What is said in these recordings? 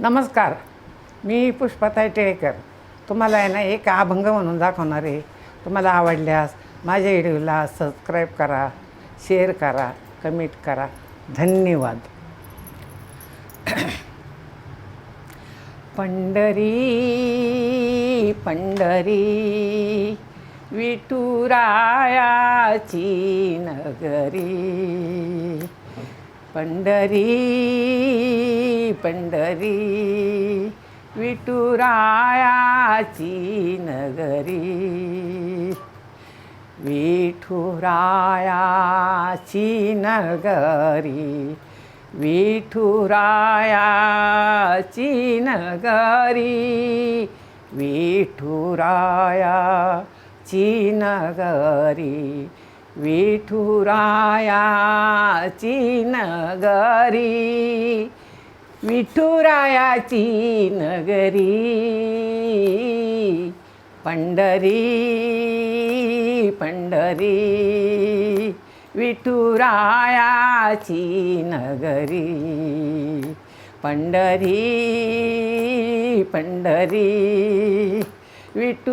नमस्कार. मी पुष्पाताई टिळेकर. तुम्हाला आहे ना एक अभंग म्हणून दाखवणार आहे. तुम्हाला आवडल्यास माझ्या व्हिडिओला सबस्क्राईब करा शेअर करा कमेंट करा. धन्यवाद. पंढरी पंढरी विठुरायाची नगरी. पंढरी पंढरी विठुरायाची नगरी विठुरायाची नगरी विठुरायाची नगरी विठुरायाची नगरी विठुरायाची नगरी विठुरायाची नगरी पंढरी पंढरी विठुरायाची नगरी पंढरी पंढरी विठुरायाची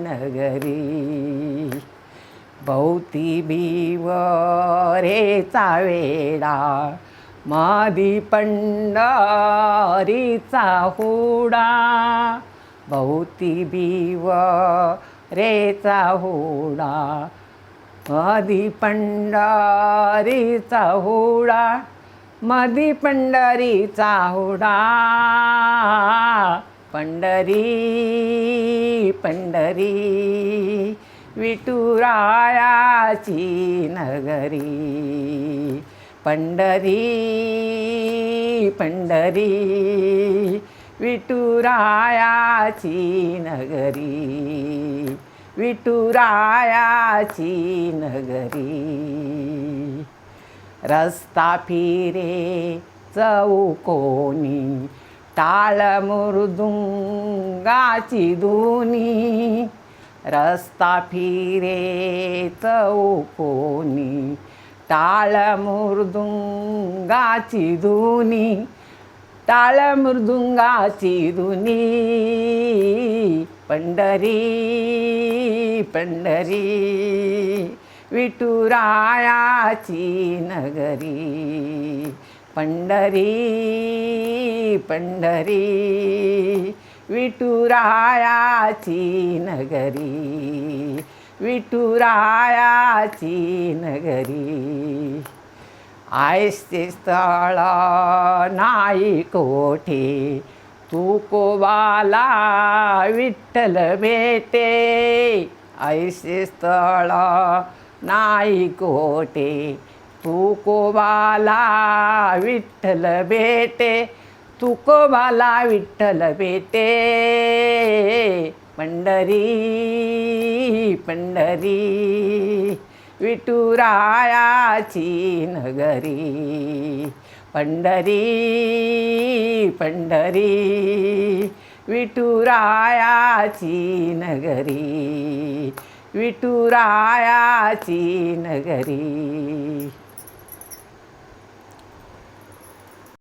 नगरी. भोवती बिवरेचा वेडा मादी पंढरीचा हुडा भोवती बिव रेचा हुडा. मादी पंढरीचा हुडा मधी पंढरीचा हुडा. पंढरी पंढरी विठुरायाची नगरी. पंढरी पंढरी विठुरायाची नगरी विठुरायाची नगरी रस्ता फिरे चौकोनी टाळ मृदुंगाची धुनी रस्ता फिरे चौकोनी टाळ मृदुंगाची धुनी टाळ मृदुंगाची धुनी पंढरी पंढरी विठुरायाची नगरी पंढरी पंढरी विठुरायाची नगरी. आयस्ते स्थळ नाही कोठे. तू विठ्ठल भेटे. ऐसे स्थळ नाही कोठे. तू विठ्ठल भेटे. तू विठ्ठल भेटे. पंढरी पंढरी विठुरायाची नगरी. पंढरी पंढरी विठुरायाची नगरी. विठुरायाची नगरी.